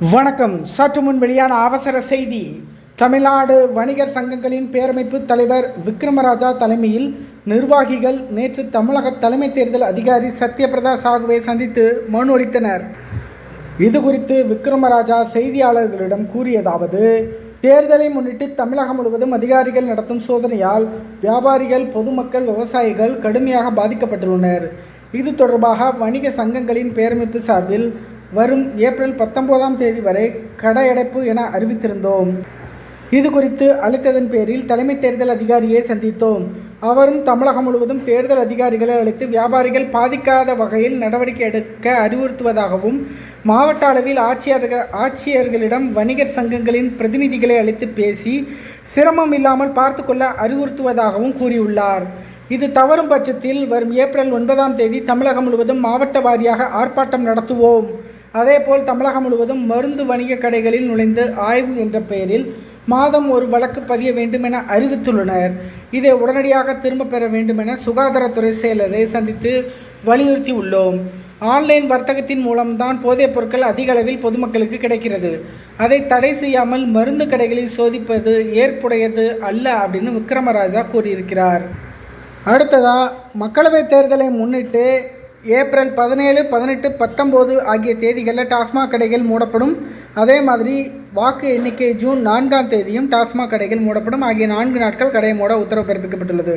வணக்கம். சற்று முன் வெளியான அவசர செய்தி. தமிழ்நாடு வணிகர் சங்கங்களின் பேரமைப்பு தலைவர் விக்ரமராஜா தலைமையில் நிர்வாகிகள் நேற்று தமிழக தலைமை தேர்தல் அதிகாரி சத்யபிரதா சாகுவை சந்தித்து மனு அளித்தனர். இது குறித்து விக்ரமராஜா செய்தியாளர்களிடம் கூறியதாவது தேர்தலை முன்னிட்டு தமிழகம் முழுவதும் அதிகாரிகள் நடத்தும் சோதனையால் வியாபாரிகள் பொதுமக்கள் விவசாயிகள் கடுமையாக பாதிக்கப்பட்டுள்ளனர். இது தொடர்பாக வணிக சங்கங்களின் பேரமைப்பு சார்பில் வரும் ஏப்ரல் பத்தொன்பதாம் தேதி வரை கடையடைப்பு என அறிவித்திருந்தோம். இது குறித்து அழைத்ததன் பேரில் தலைமை தேர்தல் அதிகாரியை சந்தித்தோம். அவரும் தமிழகம் முழுவதும் தேர்தல் அதிகாரிகளை அழைத்து வியாபாரிகள் பாதிக்காத வகையில் நடவடிக்கை எடுக்க அறிவுறுத்துவதாகவும் மாவட்ட அளவில் ஆட்சியர்கள் ஆட்சியர்களிடம் வணிகர் சங்கங்களின் பிரதிநிதிகளை அழைத்து பேசி சிரமம் இல்லாமல் பார்த்துக்கொள்ள அறிவுறுத்துவதாகவும் கூறியுள்ளார். இது தவறும் பட்சத்தில் வரும் ஏப்ரல் ஒன்பதாம் தேதி தமிழகம் முழுவதும் மாவட்ட வாரியாக ஆர்ப்பாட்டம் நடத்துவோம். அதேபோல் தமிழகம் முழுவதும் மருந்து வணிக கடைகளில் நுழைந்து ஆய்வு என்ற பெயரில் மாதம் ஒரு வழக்கு பதிய வேண்டும் என அறிவித்துள்ளனர். இதை உடனடியாக திரும்ப பெற வேண்டும் என சுகாதாரத்துறை செயலரை சந்தித்து வலியுறுத்தி உள்ளோம். ஆன்லைன் வர்த்தகத்தின் மூலம்தான் போதைப் பொருட்கள் அதிக அளவில் பொதுமக்களுக்கு கிடைக்கிறது. அதை தடை செய்யாமல் மருந்து கடைகளில் சோதிப்பது ஏற்புடையது அல்ல அப்படின்னு விக்ரமராஜா கூறியிருக்கிறார். அடுத்ததாக மக்களவைத் தேர்தலை முன்னிட்டு ஏப்ரல் பதினேழு பதினெட்டு பத்தொம்போது ஆகிய தேதிகளில் டாஸ்மாக் கடைகள் மூடப்படும். அதே மாதிரி வாக்கு எண்ணிக்கை ஜூன் நான்காம் தேதியும் டாஸ்மாக் கடைகள் மூடப்படும். ஆகிய நான்கு நாட்கள் கடை மூட உத்தரவு பிறப்பிக்கப்பட்டுள்ளது.